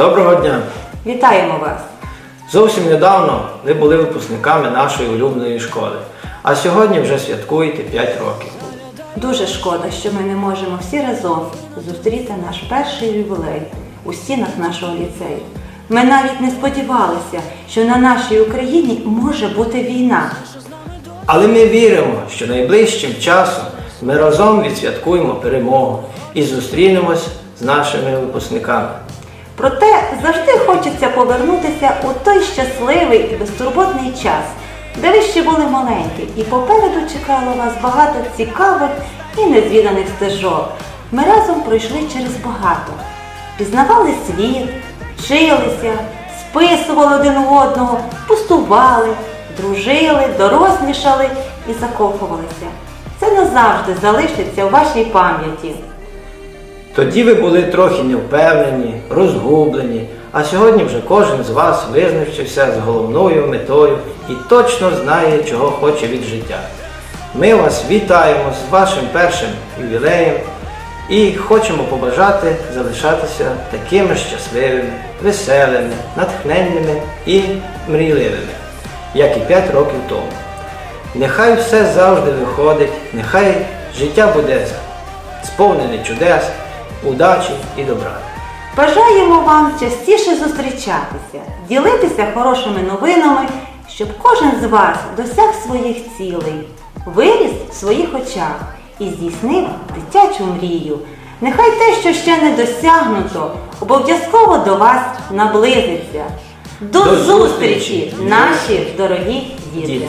Доброго дня! Вітаємо вас! Зовсім недавно ви були випускниками нашої улюбленої школи, а сьогодні вже святкуєте 5 років. Дуже шкода, що ми не можемо всі разом зустріти наш перший ювілей у стінах нашого ліцею. Ми навіть не сподівалися, що на нашій Україні може бути війна. Але ми віримо, що найближчим часом ми разом відсвяткуємо перемогу і зустрінемось з нашими випускниками. Проте завжди хочеться повернутися у той щасливий і безтурботний час, де ви ще були маленькі, і попереду чекало вас багато цікавих і незвіданих стежок. Ми разом пройшли через багато, пізнавали світ, вчилися, списували один у одного, пустували, дружили, дорослішали і закохувалися. Це назавжди залишиться у вашій пам'яті. Тоді ви були трохи невпевнені, розгублені, а сьогодні вже кожен з вас визначився з головною метою і точно знає, чого хоче від життя. Ми вас вітаємо з вашим першим ювілеєм і хочемо побажати залишатися такими щасливими, веселими, натхненними і мрійливими, як і 5 років тому. Нехай все завжди виходить, нехай життя буде сповнене чудес, удачі і добра. Бажаємо вам частіше зустрічатися, ділитися хорошими новинами, щоб кожен з вас досяг своїх цілей, виріс в своїх очах і здійснив дитячу мрію. Нехай те, що ще не досягнуто, обов'язково до вас наблизиться. До, До зустрічі, зустрічі, наші дорогі діти!